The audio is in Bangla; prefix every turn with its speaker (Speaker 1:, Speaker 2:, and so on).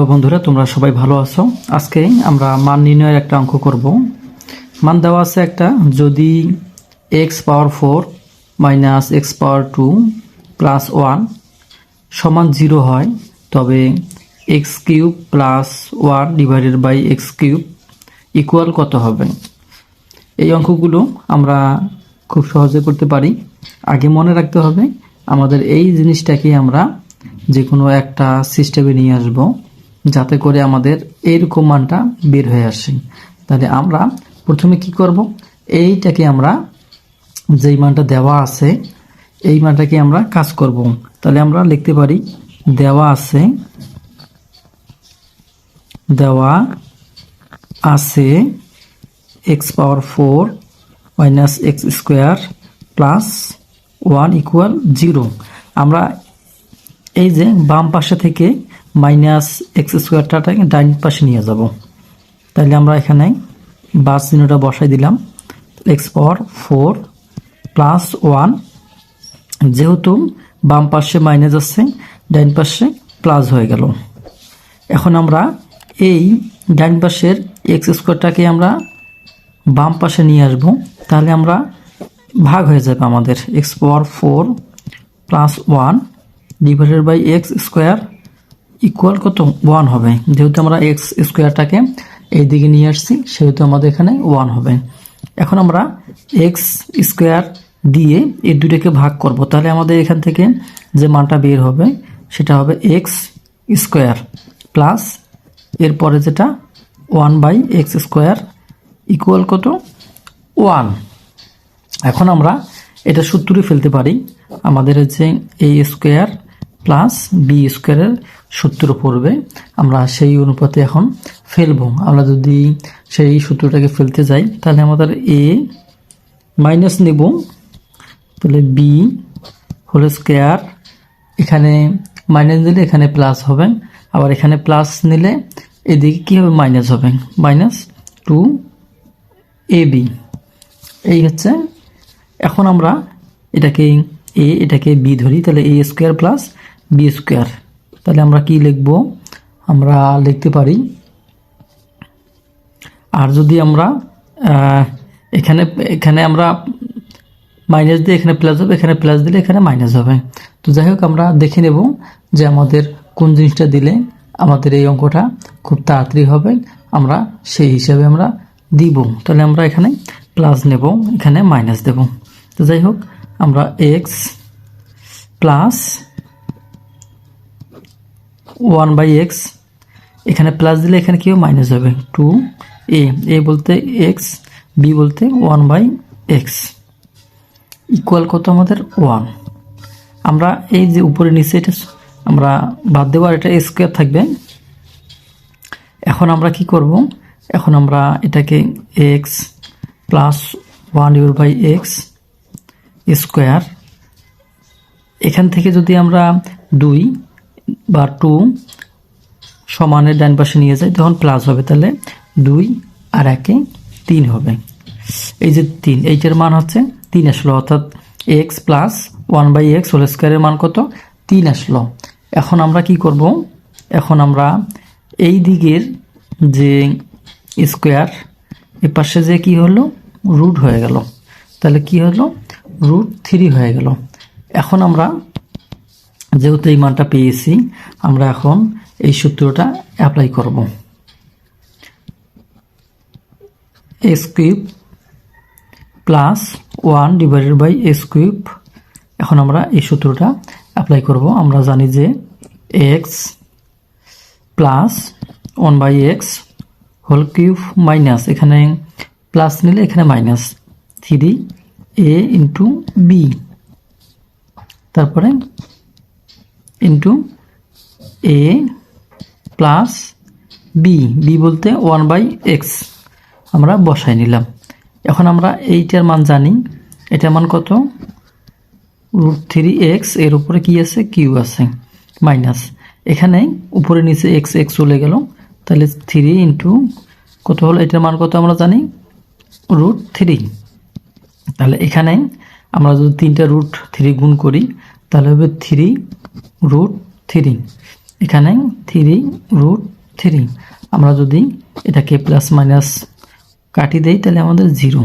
Speaker 1: হ্যালো বন্ধুরা, তোমরা সবাই ভালো আছো? আজকে আমরা মান নির্ণয়ের একটা অঙ্ক করব। মান দেওয়া আছে একটা, যদি X power four minus X power two plus one সমান জিরো হয়, তবে X cube plus one divided by X cube equal কত হবে? এই অঙ্কগুলো আমরা খুব সহজে করতে পারি। আগে মনে রাখতে হবে, আমাদের এই জিনিসটাকে আমরা যে কোনো একটা সিস্টেমে নিয়ে আসব। যাতে করে আমাদের এইরকম মানটা বের হয়ে আসে। তাহলে আমরা প্রথমে কি করব? এইটাকে আমরা যেই মানটা দেওয়া আছে, এই মানটাকে আমরা কাজ করব। তাহলে আমরা লিখতে পারি, দেওয়া আছে দেওয়া আছে X power four minus X square plus one equal zero আমরা এই যে বাম পাশে থেকে মাইনাস এক্স স্কোয়ারটাকে ডাইন পাশে নিয়ে যাব। তাহলে আমরা এখানে বাস চিহ্নটা বসাই দিলাম। X power four plus one, যেহেতু বাম পাশে মাইনাস আছে, ডাইন পাশে প্লাস হয়ে গেল। এখন আমরা এই ডাইন পাশের এক্স স্কোয়ারটাকে আমরা বাম পাশে নিয়ে আসব। তাহলে আমরা ভাগ হয়ে যাবে আমাদের। X power four plus one divided by X square equal কত? ওয়ান হবে। যেহেতু আমরা এক্স স্কোয়ারটাকে এই দিকে নিয়ে আসছি, সেহেতু আমাদের এখানে ওয়ান হবে। এখন আমরা এক্স স্কোয়ার দিয়ে এই দুটোকে ভাগ করব। তাহলে আমাদের এখান থেকে যে মানটা বের হবে, সেটা হবে এক্স স্কোয়ার প্লাস এরপরে যেটা one by X square equal কত? ওয়ান এখন আমরা এটা সূত্রে ফেলতে পারি। আমাদের হচ্ছে এ স্কোয়ার প্লাস বি স্কোয়ারের সূত্র পড়বে। আমরা সেই অনুপাতে এখন ফেলব। আমরা যদি সেই সূত্রটাকে ফেলতে যাই, তাহলে আমাদের এ মাইনাস নেব। তাহলে বি হোল স্কোয়ার এখানে মাইনাস দিলে এখানে প্লাস হবে। আবার এখানে প্লাস নিলে এদিকে কী হবে? মাইনাস হবে। মাইনাস টু এ বি এই হচ্ছে, এখন আমরা এটাকে এ এটাকে বি ধরি। তাহলে A square plus B square তাহলে আমরা কি লিখব? আমরা লিখতে পারি, আর যদি আমরা এখানে এখানে আমরা মাইনাস দিয়ে এখানে প্লাস হবে, এখানে প্লাস দিলে এখানে মাইনাস হবে। তো যাই হোক, আমরা দেখে নেব যে আমাদের কোন জিনিসটা দিলে আমাদের এই অঙ্কটা খুব তাড়াতাড়ি হবে। আমরা সেই হিসাবে আমরা দিব। তাহলে আমরা এখানে প্লাস নেব, এখানে মাইনাস দেব। তো যাই হোক, আমরা X plus one by X এখানে প্লাস দিলে এখানে কি মাইনাস হবে। টু এ এ বলতে এক্স বি বলতে ওয়ান বাই এক্স ইকুয়াল কত আমাদের? ওয়ান আমরা এই যে উপরে নিচে এটা আমরা বাদ দেবো আর এটা স্কোয়ার থাকবে। এখন আমরা কি করব? এখন আমরা এটাকে X plus one your by X square এখান থেকে যদি আমরা দুই বা টু সমানের ডান পাশে নিয়ে যাই তখন প্লাস হবে তাহলে দুই আর একে তিন হবে। এই যে তিন, এইটার মান হচ্ছে তিন আসলো, অর্থাৎ X plus one by X whole স্কোয়ারের মান কত? তিন আসলো। এখন আমরা কি করব? এখন আমরা এই দিকের যে স্কোয়ার এ পাশে যে কি হলো? রুট হয়ে গেল। তাহলে কি হলো? রুট থ্রি হয়ে গেল। এখন আমরা যেহেতু এই মানটা পেয়েছি, আমরা এখন এই সূত্রটা অ্যাপ্লাই করব। X cube plus one divided by X cube এখন আমরা এই সূত্রটা অ্যাপ্লাই করব। আমরা জানি যে X plus one by X whole cube minus এখানে প্লাস নিলে এখানে minus three A into B তারপরে into A plus B B বলতে ওয়ান বাই এক্স আমরা বসাই নিলাম। এখন আমরা এইটার মান জানি। এটার মান কত? রুট থ্রি এক্সের উপরে কি আছে? কিউ আছে। মাইনাস এখানে উপরে নিচে এক্স এক্স চলে গেল। তাহলে থ্রি ইন্টু কত হলো? এটার মান কত আমরা জানি? রুট থ্রি তাহলে এখানে আমরা যদি তিনটা রুট থ্রি গুণ করি, তাহলে হবে থ্রি রুট থ্রি এখানে থ্রি রুট থ্রি আমরা যদি এটাকে প্লাস মাইনাস কাটি দেই, তাহলে আমাদের জিরো